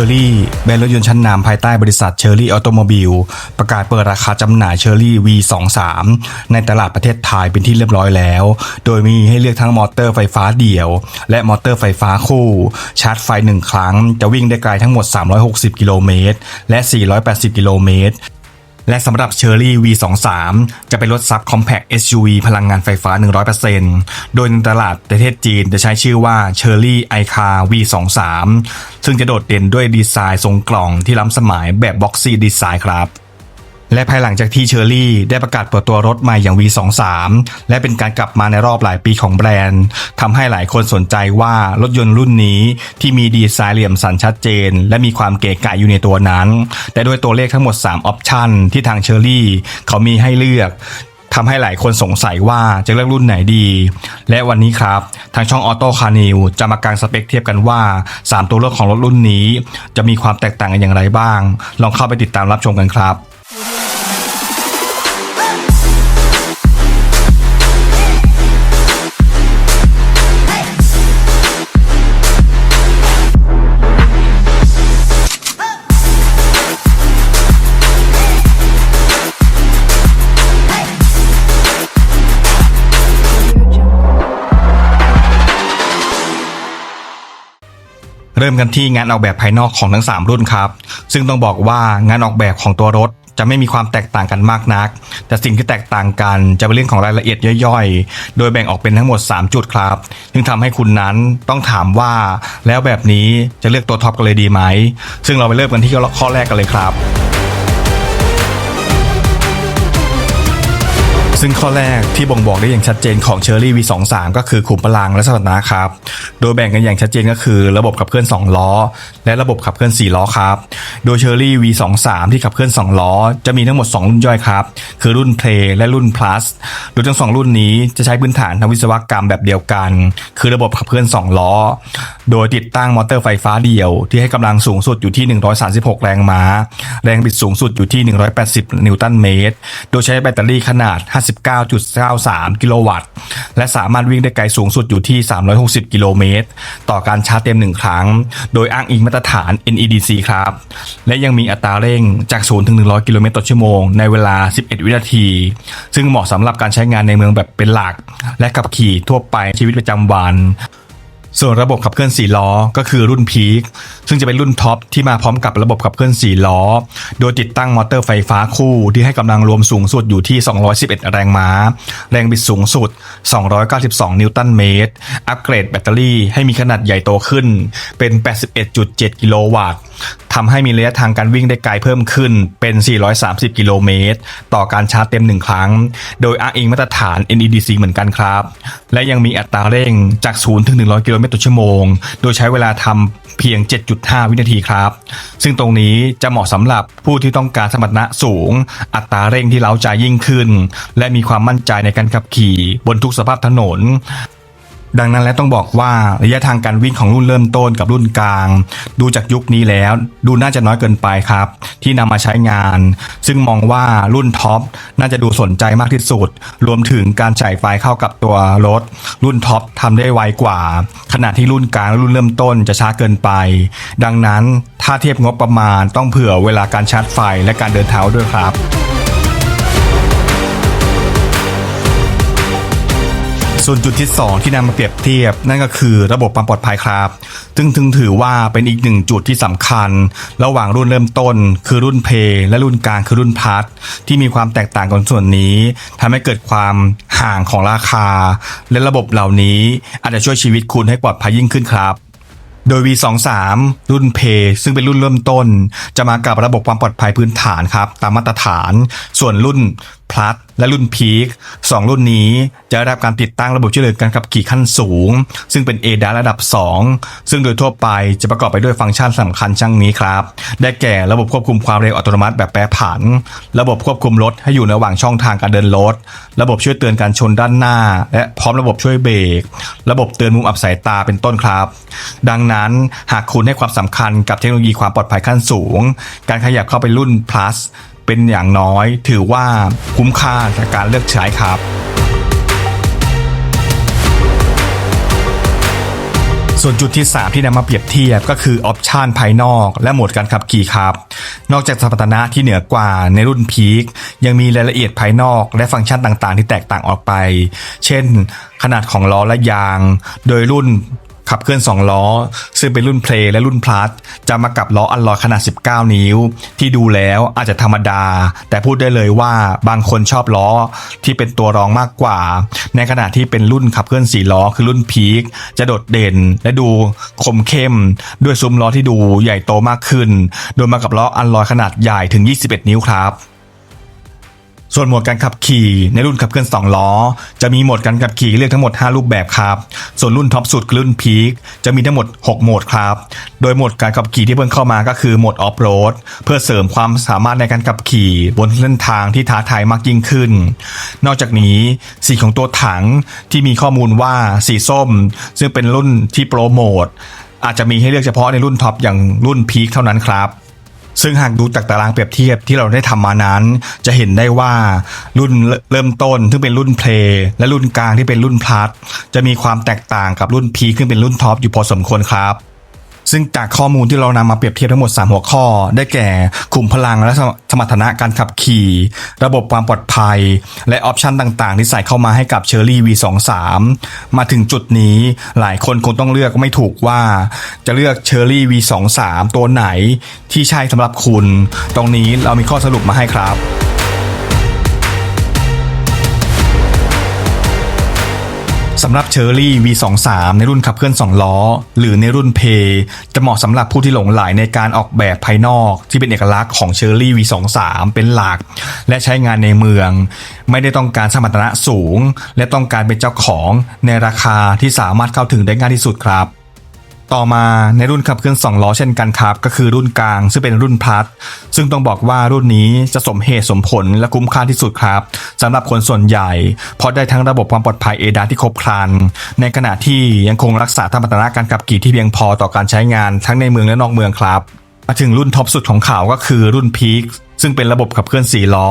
อร์รี่แบรนด์รถยนต์ชั้นนำภายใต้บริษัทเชอร์รี่ออโตโมบิลประกาศเปิดราคาจำหน่ายเชอร์รี่ V23 ในตลาดประเทศไทยเป็นที่เรียบร้อยแล้ว โดยมีให้เลือกทั้งมอเตอร์ไฟฟ้าเดี่ยว และมอเตอร์ไฟฟ้าคู่ ชาร์จไฟ 1 ครั้ง จะวิ่งได้ไกลทั้งหมด 360 กิโลเมตรและ 480 กิโลเมตร และสำหรับ Cherry V23 จะเป็นรถซับ Compact SUV พลังงานไฟฟ้า 100%โดยในตลาดประเทศจีนจะใช้ชื่อว่า Cherry iCar V23 ซึ่งจะโดดเด่นด้วยดีไซน์ทรงกล่องที่ล้ำสมัยแบบ Boxy Design ครับ และภายหลังจากที่เชอร์รี่ได้ประกาศเปิดตัวรถใหม่อย่าง V23 และเป็นการกลับมาในรอบหลายปีของแบรนด์ทำให้หลายคนสนใจว่ารถยนต์รุ่นนี้ที่มีดีไซน์เหลี่ยมสันชัดเจน และมีความเก๋ไก๋อยู่ในตัวนั้น แต่ด้วยตัวเลขทั้งหมด 3 ออปชันที่ทางเชอร์รี่เขามีให้เลือกทำให้หลายคนสงสัยว่าจะเลือกรุ่นไหนดี และวันนี้ครับ ทางช่องออโต้คานิวจะมากางสเปคเทียบกันว่า 3 ตัวเลือกของรถรุ่นนี้ จะมีความแตกต่างกันอย่างไรบ้าง ลองเข้าไปติดตามรับชมกันครับ เริ่มกันที่งานออกแบบภายนอกของทั้ง 3 รุ่นครับ ซึ่งต้องบอกว่างานออกแบบของตัวรถ จะไม่มีความแตกต่างกันมากนัก แต่สิ่งที่แตกต่างกันจะเป็นเรื่องของรายละเอียดย่อยๆ โดยแบ่งออกเป็นทั้งหมด 3 จุดครับซึ่งทำให้คุณนั้นต้องถามว่าแล้วแบบนี้จะเลือกตัวท็อปกันเลยดีไหม ซึ่งเราไปเริ่มกันที่ข้อแรกกันเลยครับ ซึ่งข้อแรกที่บ่งบอกได้อย่างชัดเจนของ Cherry V23 ก็คือขุมพลังและสมรรถนะครับ โดยแบ่งกันอย่างชัดเจนก็คือ ระบบขับเคลื่อน 2 ล้อ และระบบขับเคลื่อน 4 ล้อครับ โดย Cherry V23 ที่ขับเคลื่อน 2 ล้อ จะมีทั้งหมด 2 รุ่นย่อยครับ คือรุ่น Play และรุ่น Plus โดยทั้งสองรุ่นนี้จะใช้พื้นฐานทางวิศวกรรมแบบเดียวกัน คือระบบขับเคลื่อน 2 ล้อ โดยติดตั้งมอเตอร์ไฟฟ้าเดี่ยว ที่ให้กำลังสูงสุดอยู่ที่ 136 แรงม้า แรงบิดสูงสุดอยู่ที่ 180 นิวตันเมตร โดยใช้แบตเตอรี่ขนาด39.93 กิโลวัตต์ และสามารถวิ่งได้ไกลสูงสุดอยู่ที่ 360 กิโลเมตร ต่อการชาร์จเต็ม 1 ครั้ง โดยอ้างอิงมาตรฐาน NEDC ครับ และยังมีอัตราเร่งจาก 0 ถึง 100 กิโลเมตรต่อชั่วโมง ในเวลา 11 วินาที ซึ่งเหมาะสำหรับการใช้งานในเมืองแบบเป็นหลัก และขับขี่ทั่วไปชีวิตประจำวัน ส่วนระบบขับเคลื่อน4ล้อก็คือรุ่นพีคซึ่งจะเป็นรุ่นท็อปที่มาพร้อมกับระบบขับเคลื่อน4ล้อ โดยติดตั้งมอเตอร์ไฟฟ้าคู่ที่ให้กำลังรวมสูงสุดอยู่ที่ 211 แรงม้า แรงบิดสูงสุด 292 นิวตันเมตร อัปเกรดแบตเตอรี่ให้มีขนาดใหญ่โตขึ้นเป็น 81.7 กิโลวัตต์ ทำให้มีระยะทางการวิ่งได้ไกลเพิ่มขึ้นเป็น 430 กิโลเมตร ต่อการชาร์จเต็ม 1 ครั้ง โดยอ้างอิงมาตรฐาน NEDC เหมือนกันครับ และยังมีอัตราเร่งจาก 0 ถึง 100 กิโลเมตรต่อชั่วโมง โดยใช้เวลาทำเพียง 7.5 วินาทีครับ ซึ่งตรงนี้จะเหมาะสำหรับผู้ที่ต้องการสมรรถนะสูง อัตราเร่งที่เล้าใจยิ่งขึ้น และมีความมั่นใจในการขับขี่บนทุกสภาพถนน ดังนั้นแล้วต้องบอกว่าระยะทางการวิ่งของรุ่นเริ่มต้นกับรุ่นกลาง ดูจากยุคนี้แล้ว ดูน่าจะน้อยเกินไปครับ ที่นำมาใช้งาน ซึ่งมองว่ารุ่นท็อปน่าจะดูสนใจมากที่สุด รวมถึงการจ่ายไฟเข้ากับตัวรถ รุ่นท็อปทำได้ไวกว่า ขณะที่รุ่นกลางรุ่นเริ่มต้นจะช้าเกินไป ดังนั้นถ้าเทียบงบประมาณต้องเผื่อเวลาการชาร์จไฟและการเดินเท้าด้วยครับ ส่วนจุดที่ 2 ที่นำมาเปรียบเทียบ นั่นก็คือระบบความปลอดภัยครับซึ่งถึงถือว่าเป็นอีกหนึ่งจุดที่สำคัญ ระหว่างรุ่นเริ่มต้น คือรุ่นเพย์และรุ่นกลางคือรุ่นพัทที่มีความแตกต่างกันส่วนนี้ทำให้เกิดความห่างของราคา และระบบเหล่านี้ อาจจะช่วยชีวิตคุณให้ปลอดภัยยิ่งขึ้นครับโดย V23 รุ่นเพย์ซึ่งเป็นรุ่นเริ่มต้น จะมากับระบบความปลอดภัยพื้นฐานครับ ตามมาตรฐาน ส่วนรุ่น Plus และรุ่น Peak สองรุ่นนี้จะได้รับการติดตั้งระบบช่วยเหลือการขับขี่ขั้นสูง ซึ่งเป็น a d a ระดับ 2 ซึ่งโดยทั่วไปจะประกอบไปด้วยฟังก์ชันสำคัญช่างนี้ครับ ได้แก่ระบบควบคุมความเร็วอัตโนมัติแบบแปรผัน ระบบควบคุมรถให้อยู่ในระหว่างช่องทางการเดินรถ ระบบช่วยเตือนการชนด้านหน้า และพร้อมระบบช่วยเบรก ระบบเตือนมุมอับสายตาเป็นต้นครับ ดังนั้นหากคุณให้ความสำคัญกับเทคโนโลยีความปลอดภัยขั้นสูง การขยับเข้าไปรุ่น plus เป็นอย่างน้อย ถือว่าคุ้มค่าจากการเลือกใช้ครับ ส่วนจุดที่ 3 ที่นำมาเปรียบเทียบก็คือออปชันภายนอกและโหมดการขับขี่ครับ นอกจากสมรรถนะที่เหนือกว่าในรุ่นพีคยังมีรายละเอียดภายนอกและฟังก์ชันต่างๆ ที่แตกต่างออกไป เช่น ขนาดของล้อและยาง โดยรุ่น ขับเคลื่อน 2 ล้อ ซึ่งเป็นรุ่นเพลและรุ่นพลัสจะมากับล้ออัลลอยขนาด 19 นิ้ว ที่ดูแล้วอาจจะธรรมดา แต่พูดได้เลยว่าบางคนชอบล้อที่เป็นตัวรองมากกว่า ในขณะที่เป็นรุ่นขับเคลื่อน 4 ล้อ คือรุ่นพีคจะโดดเด่น และดูคมเข้ม ด้วยซุ้มล้อที่ดูใหญ่โตมากขึ้น โดยมากับล้ออัลลอยขนาดใหญ่ถึง 21 นิ้วครับ ส่วนหมวดการขับขี่ในรุ่นขับเคลื่อน2ล้อ จะมีโหมดการขับขี่เลือกทั้งหมด 5 รูปแบบครับ ส่วนรุ่นท็อปสุดคือรุ่นพีคจะมีทั้งหมด 6 โหมดครับ โดยโหมดการขับขี่ที่เพิ่งเข้ามาก็คือโหมดออฟโรดเพื่อเสริมความสามารถในการขับขี่บนเส้นทางที่ท้าทายมากยิ่งขึ้น นอกจากนี้สีของตัวถังที่มีข้อมูลว่าสีส้ม ซึ่งเป็นรุ่นที่โปรโมทอาจจะมีให้เลือกเฉพาะในรุ่นท็อปอย่างรุ่นพีคเท่านั้นครับ ซึ่งหากดูจากตารางเปรียบเทียบที่เราได้ทำมานั้น จะเห็นได้ว่ารุ่นเริ่มต้นซึ่งเป็นรุ่นเพลย์และรุ่นกลางที่เป็นรุ่นพลัสจะมีความแตกต่างกับรุ่นพีขึ้นเป็นรุ่นท็อปอยู่พอสมควรครับ ซึ่งจากข้อมูลที่เรานำมาเปรียบเทียบทั้งหมด 3 หัวข้อ ได้แก่ขุมพลังและสมรรถนะการขับขี่ ระบบความปลอดภัย และออปชันต่างๆ ที่ใส่เข้ามาให้กับ Cherry V23 มาถึงจุดนี้หลายคนคงต้องเลือกไม่ถูกว่า จะเลือก Cherry V23 ตัวไหนที่ใช่สำหรับคุณ ตรงนี้เรามีข้อสรุปมาให้ครับ สำหรับเชอร์รี่ V23 ในรุ่นขับเคลื่อน 2 ล้อ หรือในรุ่นเพย์จะเหมาะสำหรับผู้ที่หลงไหลในการออกแบบภายนอก ที่เป็นเอกลักษณ์ของเชอร์รี่ V23 เป็นหลัก และใช้งานในเมือง ไม่ได้ต้องการสมรรถนะสูง และต้องการเป็นเจ้าของในราคาที่สามารถเข้าถึงได้ง่ายที่สุดครับ ต่อมาในรุ่นขับเคลื่อน2ล้อเช่นกันครับ ก็คือรุ่นกลาง ซึ่งเป็นรุ่นพลัสซึ่งต้องบอกว่ารุ่นนี้จะสมเหตุสมผลและคุ้มค่าที่สุดครับสำหรับคนส่วนใหญ่ เพราะได้ทั้งระบบความปลอดภัยเอดาที่ครบครัน ในขณะที่ยังคงรักษาธรรมตนะการขับขี่ที่เพียงพอต่อการใช้งานทั้งในเมืองและนอกเมืองครับมาถึงรุ่นท็อปสุดของข่าวก็คือรุ่นพีค ซึ่งเป็นระบบขับเคลื่อน4ล้อ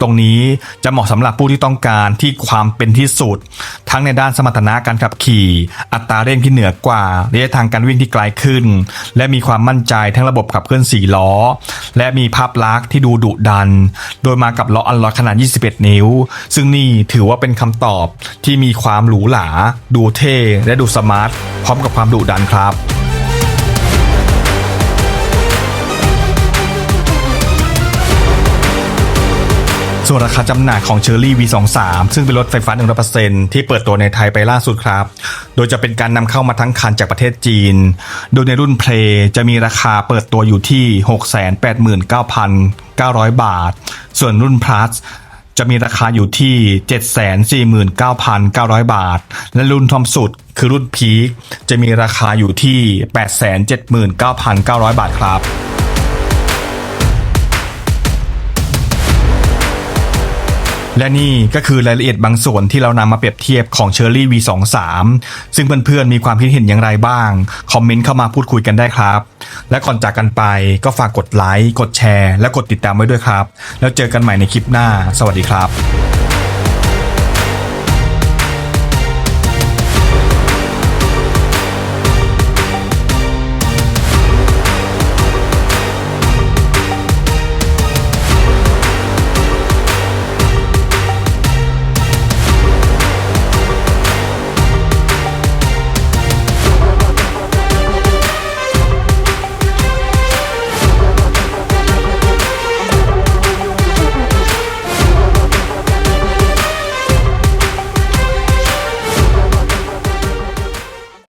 ตรงนี้จะเหมาะสำหรับผู้ที่ต้องการที่ความเป็นที่สุด ทั้งในด้านสมรรถนะการขับขี่ อัตราเร่งที่เหนือกว่าระยะทางการวิ่งที่ไกลขึ้น และมีความมั่นใจทั้งระบบขับเคลื่อน4ล้อ และมีภาพลักษณ์ที่ดูดุดัน โดยมากับล้ออัลลอยขนาด 21 นิ้ว ซึ่งนี่ถือว่าเป็นคำตอบที่มีความหรูหราดูเท่และดูสมาร์ทพร้อมกับความดุดันครับ ส่วนราคาจำหน่ายของ Cherry V23 ซึ่งเป็นรถไฟฟ้า 100%ที่เปิดตัวในไทยไปล่าสุดครับ โดยจะเป็นการนำเข้ามาทั้งคันจากประเทศจีน โดยในรุ่นเพลจะมีราคาเปิดตัวอยู่ที่ 689,900 บาท ส่วนรุ่น plus จะมีราคาอยู่ที่ 749,900 บาท และรุ่นทอมสุดคือรุ่นพีคจะมีราคาอยู่ที่ 879,900 บาทครับ และนี่ก็คือรายละเอียดบางส่วนที่เรานำมาเปรียบเทียบของเชอร์รี่ V23 ซึ่งเพื่อนๆมีความคิดเห็นอย่างไรบ้าง คอมเมนต์เข้ามาพูดคุยกันได้ครับ และก่อนจากกันไปก็ฝากกดไลค์ กดแชร์ และกดติดตามไว้ด้วยครับ แล้วเจอกันใหม่ในคลิปหน้า สวัสดีครับ